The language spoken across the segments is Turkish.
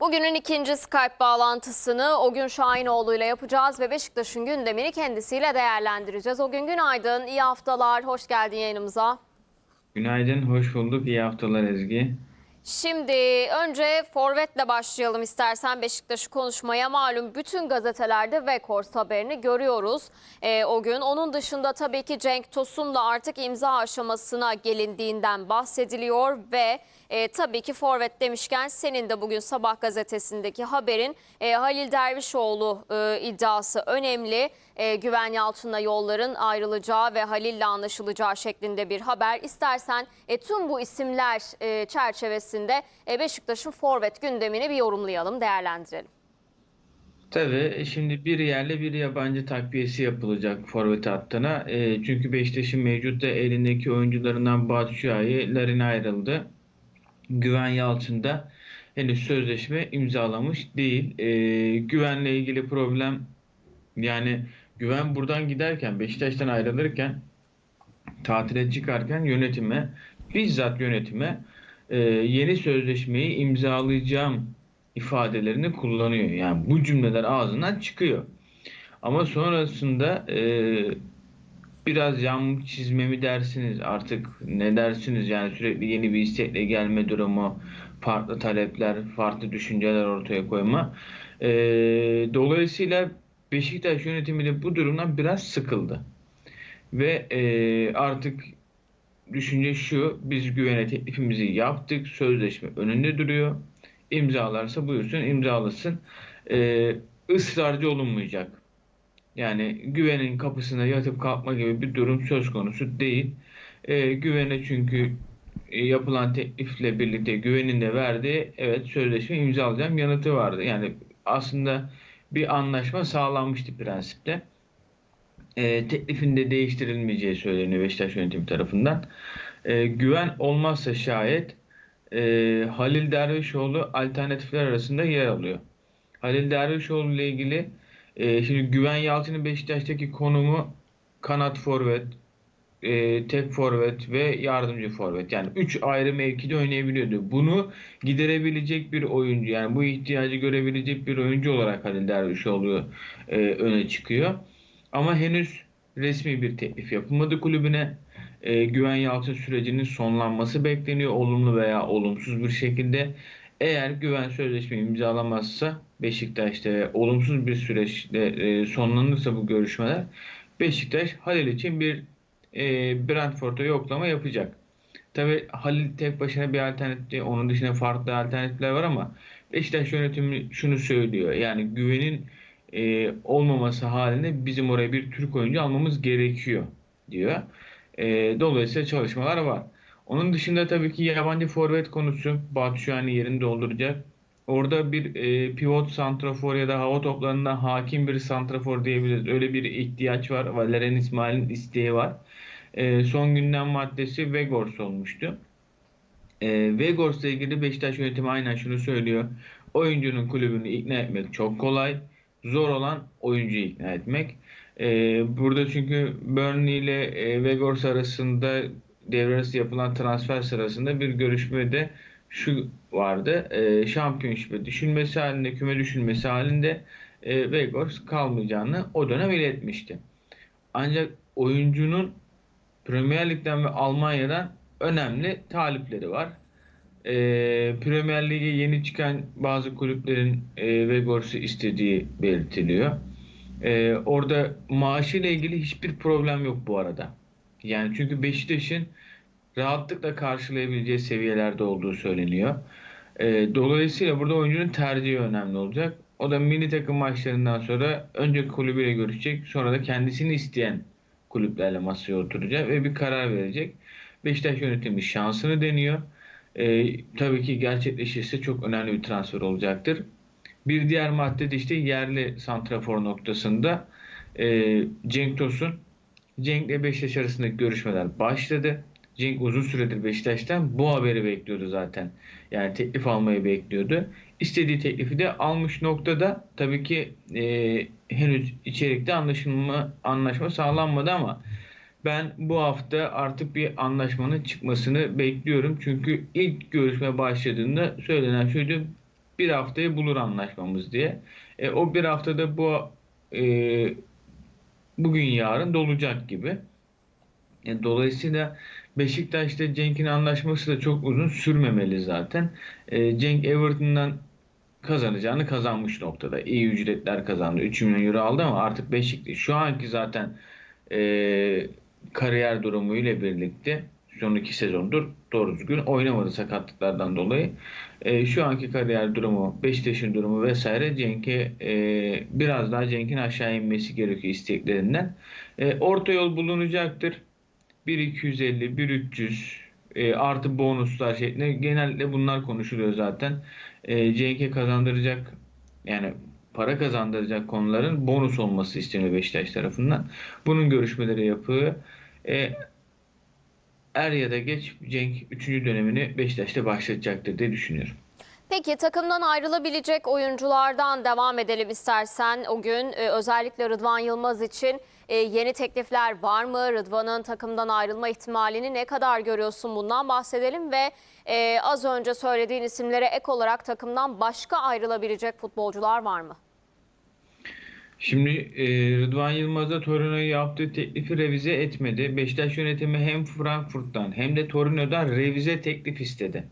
Bugünün ikinci Skype bağlantısını o gün Şahinoğlu ile yapacağız ve Beşiktaş'ın gündemini kendisiyle değerlendireceğiz. O gün günaydın, iyi haftalar, hoş geldin yayınımıza. Günaydın, hoş bulduk. İyi haftalar Ezgi. Şimdi önce Forvet'le başlayalım istersen Beşiktaş'ı konuşmaya. Malum bütün gazetelerde Weghorst haberini görüyoruz e, o gün. Onun dışında tabii ki Cenk Tosun'la artık imza aşamasına gelindiğinden bahsediliyor ve e, tabii ki Forvet demişken senin de bugün Sabah gazetesindeki haberin e, Halil Dervişoğlu e, iddiası önemli. E, Güven Yalçın'la yolların ayrılacağı ve Halil'le anlaşılacağı şeklinde bir haber. İstersen e, tüm bu isimler e, çerçevesinde e, Beşiktaş'ın forvet gündemini bir yorumlayalım, değerlendirelim. Tabii e, şimdi bir yerli bir yabancı takviyesi yapılacak forvet hattına. E, çünkü Beşiktaş'ın mevcutta elindeki oyuncularından Batshuayi, Larin ayrıldı. Güven Yalçın da henüz sözleşme imzalamış değil. E, güvenle ilgili problem yani Güven buradan giderken Beşiktaş'tan ayrılırken tatile çıkarken yönetime bizzat yönetime e, yeni sözleşmeyi imzalayacağım ifadelerini kullanıyor. Yani bu cümleler ağzından çıkıyor. Ama sonrasında e, biraz yan çizme mi dersiniz? Artık ne dersiniz? Yani sürekli yeni bir istekle gelme durumu farklı talepler farklı düşünceler ortaya koyma. E, dolayısıyla Beşiktaş yönetimi de bu durumdan biraz sıkıldı. Ve e, artık düşünce şu biz güvene teklifimizi yaptık sözleşme önünde duruyor. İmzalarsa buyursun imzalasın. E, ısrarcı olunmayacak yani güvenin kapısına yatıp kalkma gibi bir durum söz konusu değil. Ee, güvene çünkü e, yapılan teklifle birlikte güvenin de verdiği evet sözleşme imzalayacağım yanıtı vardı. Yani aslında bir anlaşma sağlanmıştı prensipte. Ee, teklifin de değiştirilmeyeceği söyleniyor Beşiktaş yönetimi tarafından. Ee, güven olmazsa şayet e, Halil Dervişoğlu alternatifler arasında yer alıyor. Halil Dervişoğlu ile ilgili e, şimdi Güven Yalçın'ın Beşiktaş'taki konumu kanat forvet, e, tek forvet ve yardımcı forvet. Yani 3 ayrı mevkide oynayabiliyordu. Bunu giderebilecek bir oyuncu yani bu ihtiyacı görebilecek bir oyuncu olarak Halil Dervişoğlu e, öne çıkıyor. Ama henüz resmi bir teklif yapılmadı kulübüne. E, Güven Yalçın sürecinin sonlanması bekleniyor olumlu veya olumsuz bir şekilde. Eğer güven sözleşme imzalamazsa Beşiktaş'ta ve olumsuz bir süreçte e, sonlanırsa bu görüşmeler Beşiktaş Halil için bir e, Brentford'a yoklama yapacak. Tabi Halil tek başına bir alternatif onun dışında farklı alternatifler var ama Beşiktaş yönetimi şunu söylüyor. Yani güvenin e, olmaması halinde bizim oraya bir Türk oyuncu almamız gerekiyor diyor. E, dolayısıyla çalışmalar var. Onun dışında tabii ki yabancı forvet konusu Batshuayi yerini dolduracak. Orada bir e, pivot santrafor ya da hava toplarında hakim bir santrafor diyebiliriz. Öyle bir ihtiyaç var. Valerian İsmail'in isteği var. E, son gündem maddesi Weghorst olmuştu. E, Weghorst'la ilgili Beşiktaş yönetimi aynen şunu söylüyor. Oyuncunun kulübünü ikna etmek çok kolay. Zor olan oyuncuyu ikna etmek. E, burada çünkü Burnley ile e, Weghorst arasında devre yapılan transfer sırasında bir görüşmede şu vardı. E, şampiyonşipe düşünmesi halinde, küme düşünmesi halinde e, Weghorst kalmayacağını o dönem iletmişti. Ancak oyuncunun Premier Lig'den ve Almanya'dan önemli talipleri var. E, Premier Lig'e yeni çıkan bazı kulüplerin e, Weghorst'u istediği belirtiliyor. E, orada maaşıyla ilgili hiçbir problem yok bu arada. Yani çünkü Beşiktaş'ın rahatlıkla karşılayabileceği seviyelerde olduğu söyleniyor. E, dolayısıyla burada oyuncunun tercihi önemli olacak. O da milli takım maçlarından sonra önce kulübüyle görüşecek, sonra da kendisini isteyen kulüplerle masaya oturacak ve bir karar verecek. Beşiktaş yönetimi şansını deniyor. E, tabii ki gerçekleşirse çok önemli bir transfer olacaktır. Bir diğer madde de işte yerli santrafor noktasında e, Cenk Tosun. Cenk ile Beşiktaş arasındaki görüşmeler başladı. Cenk uzun süredir Beşiktaş'tan bu haberi bekliyordu zaten. Yani teklif almayı bekliyordu. İstediği teklifi de almış noktada tabii ki e, henüz içerikte anlaşılma anlaşma sağlanmadı ama ben bu hafta artık bir anlaşmanın çıkmasını bekliyorum. Çünkü ilk görüşme başladığında söylenen şuydu bir haftayı bulur anlaşmamız diye. E, o bir haftada bu e, bugün yarın dolacak gibi. E, dolayısıyla Beşiktaş'ta Cenk'in anlaşması da çok uzun sürmemeli zaten. E, Cenk Everton'dan kazanacağını kazanmış noktada. İyi ücretler kazandı. 3 milyon euro aldı ama artık Beşiktaş şu anki zaten e, kariyer durumuyla birlikte son iki sezondur doğru düzgün oynamadı sakatlıklardan dolayı. E, şu anki kariyer durumu, Beşiktaş'ın durumu vesaire Cenk'e e, biraz daha Cenk'in aşağı inmesi gerekiyor isteklerinden. E, orta yol bulunacaktır. 1.250, 1.300 e, artı bonuslar şeklinde genellikle bunlar konuşuluyor zaten. E, Cenk'e kazandıracak yani para kazandıracak konuların bonus olması isteniyor Beşiktaş tarafından. Bunun görüşmeleri yapıyor. E, er ya da geç Cenk 3. dönemini Beşiktaş'ta başlatacaktır diye düşünüyorum. Peki takımdan ayrılabilecek oyunculardan devam edelim istersen. O gün e, özellikle Rıdvan Yılmaz için e, yeni teklifler var mı? Rıdvan'ın takımdan ayrılma ihtimalini ne kadar görüyorsun? Bundan bahsedelim ve e, az önce söylediğin isimlere ek olarak takımdan başka ayrılabilecek futbolcular var mı? Şimdi e, Rıdvan Yılmaz'a Torino'ya yaptığı teklifi revize etmedi. Beşiktaş yönetimi hem Frankfurt'tan hem de Torino'dan revize teklif istedi.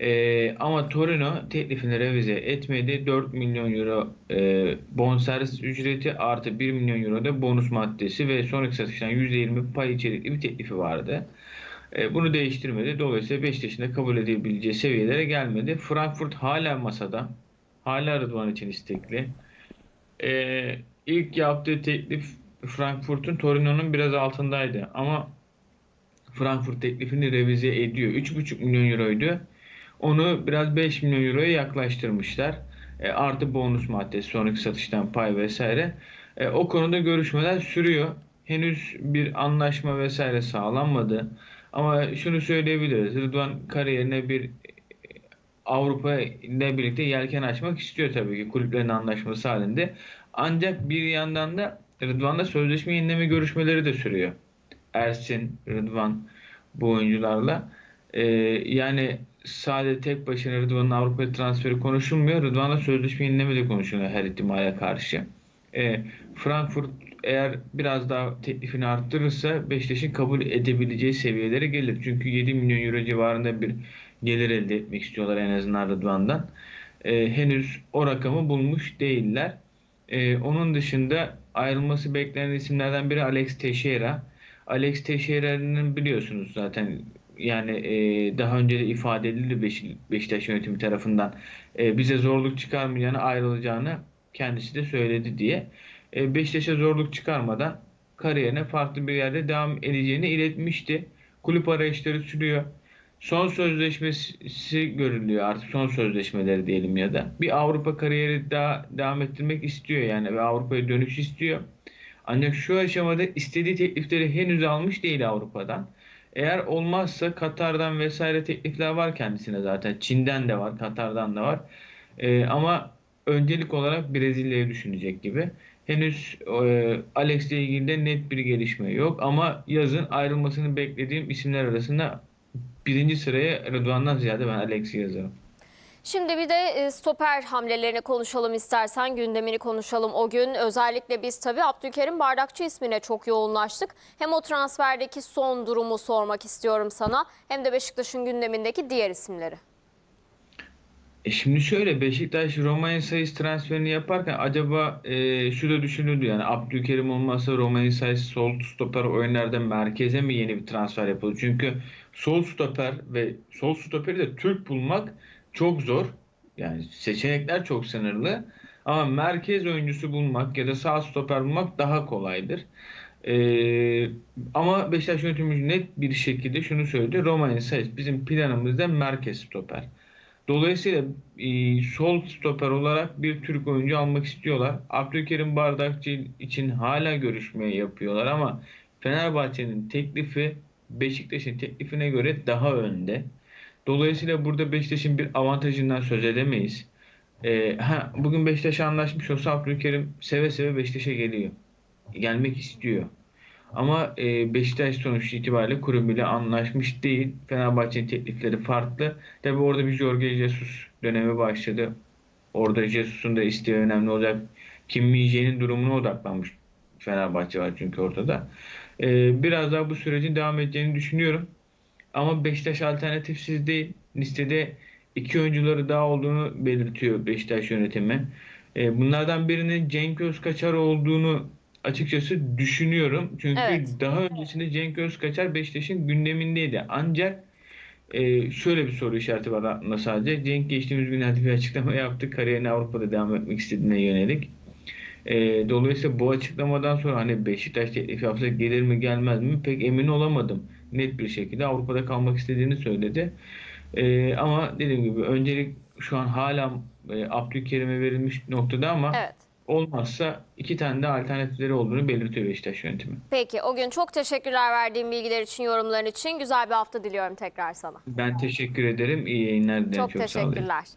E, ama Torino teklifini revize etmedi. 4 milyon euro e, bonservis ücreti artı 1 milyon euro da bonus maddesi ve sonraki satıştan %20 pay içerikli bir teklifi vardı. E, bunu değiştirmedi. Dolayısıyla Beşiktaş'ın da kabul edebileceği seviyelere gelmedi. Frankfurt hala masada. Hala Rıdvan için istekli. Ee, ilk yaptığı teklif Frankfurt'un Torino'nun biraz altındaydı ama Frankfurt teklifini revize ediyor. 3,5 milyon euroydu. Onu biraz 5 milyon euroya yaklaştırmışlar. E, artı bonus maddesi, sonraki satıştan pay vesaire. E, o konuda görüşmeler sürüyor. Henüz bir anlaşma vesaire sağlanmadı. Ama şunu söyleyebiliriz. Rıdvan kariyerine bir Avrupa ile birlikte yelken açmak istiyor tabii ki kulüplerin anlaşması halinde. Ancak bir yandan da Rıdvan'da sözleşme yenileme görüşmeleri de sürüyor. Ersin, Rıdvan bu oyuncularla. Ee, yani sadece tek başına Rıdvan'ın Avrupa transferi konuşulmuyor. Rıdvan'la sözleşme yenileme de konuşuluyor her ihtimale karşı. Ee, Frankfurt eğer biraz daha teklifini arttırırsa Beşiktaş'ın kabul edebileceği seviyelere gelir. Çünkü 7 milyon euro civarında bir gelir elde etmek istiyorlar en azından Rıdvan'dan. Ee, henüz o rakamı bulmuş değiller. Ee, onun dışında ayrılması beklenen isimlerden biri Alex Teixeira. Alex Teixeira'nın biliyorsunuz zaten yani e, daha önce de ifade edildi Beş, Beşiktaş yönetimi tarafından e, bize zorluk çıkarmayacağını ayrılacağını kendisi de söyledi diye. E, Beşiktaş'a zorluk çıkarmadan kariyerine farklı bir yerde devam edeceğini iletmişti. Kulüp arayışları sürüyor. Son sözleşmesi görülüyor artık son sözleşmeleri diyelim ya da. Bir Avrupa kariyeri daha devam ettirmek istiyor yani ve Avrupa'ya dönüş istiyor. Ancak şu aşamada istediği teklifleri henüz almış değil Avrupa'dan. Eğer olmazsa Katar'dan vesaire teklifler var kendisine zaten. Çin'den de var, Katar'dan da var. Ee, ama öncelik olarak Brezilya'yı düşünecek gibi. Henüz e, Alex ile ilgili de net bir gelişme yok ama yazın ayrılmasını beklediğim isimler arasında birinci sıraya Rıdvan'dan ziyade ben Alex'i yazarım. Şimdi bir de e, stoper hamlelerini konuşalım istersen gündemini konuşalım o gün. Özellikle biz tabii Abdülkerim Bardakçı ismine çok yoğunlaştık. Hem o transferdeki son durumu sormak istiyorum sana hem de Beşiktaş'ın gündemindeki diğer isimleri. E şimdi şöyle Beşiktaş Romain Sayıs transferini yaparken acaba e, şu da düşünüldü yani Abdülkerim olmazsa Romain Sayıs sol stoper oyunlarda merkeze mi yeni bir transfer yapılır? Çünkü sol stoper ve sol stoperi de Türk bulmak çok zor. Yani seçenekler çok sınırlı. Ama merkez oyuncusu bulmak ya da sağ stoper bulmak daha kolaydır. Ee, ama Beşiktaş yönetimi net bir şekilde şunu söyledi. Romain Sayıs bizim planımızda merkez stoper. Dolayısıyla e, sol stoper olarak bir Türk oyuncu almak istiyorlar. Abdülkerim Bardakçı için hala görüşme yapıyorlar ama Fenerbahçe'nin teklifi Beşiktaş'ın teklifine göre daha önde. Dolayısıyla burada Beşiktaş'ın bir avantajından söz edemeyiz. E, ha, bugün Beşiktaş'a anlaşmış olsa Abdülkerim seve seve Beşiktaş'a geliyor. Gelmek istiyor. Ama e, Beşiktaş sonuç itibariyle ile anlaşmış değil. Fenerbahçe'nin teklifleri farklı. Tabii orada bir Jorge Jesus dönemi başladı. Orada Jesus'un da isteği önemli olacak. Kim Min-jae'nin durumuna odaklanmış Fenerbahçe var çünkü ortada. E, biraz daha bu sürecin devam edeceğini düşünüyorum. Ama Beşiktaş alternatifsiz değil. Listede iki oyuncuları daha olduğunu belirtiyor Beşiktaş yönetimi. E, bunlardan birinin Cenk Özkaçar olduğunu açıkçası düşünüyorum. Çünkü Evet. daha öncesinde Cenk Özkaçar Beşiktaş'ın gündemindeydi. Ancak e, şöyle bir soru işareti var aklımda sadece. Cenk geçtiğimiz günlerde bir açıklama yaptı. Kariyerine Avrupa'da devam etmek istediğine yönelik. E, dolayısıyla bu açıklamadan sonra hani Beşiktaş teklif yapsa gelir mi gelmez mi pek emin olamadım. Net bir şekilde Avrupa'da kalmak istediğini söyledi. E, ama dediğim gibi öncelik şu an hala e, Abdülkerim'e verilmiş noktada ama Evet. Olmazsa iki tane de alternatifleri olduğunu belirtiyor Beşiktaş yönetimi. Peki o gün çok teşekkürler verdiğin bilgiler için, yorumların için. Güzel bir hafta diliyorum tekrar sana. Ben teşekkür ederim. İyi yayınlar dilerim. Çok Çok teşekkürler.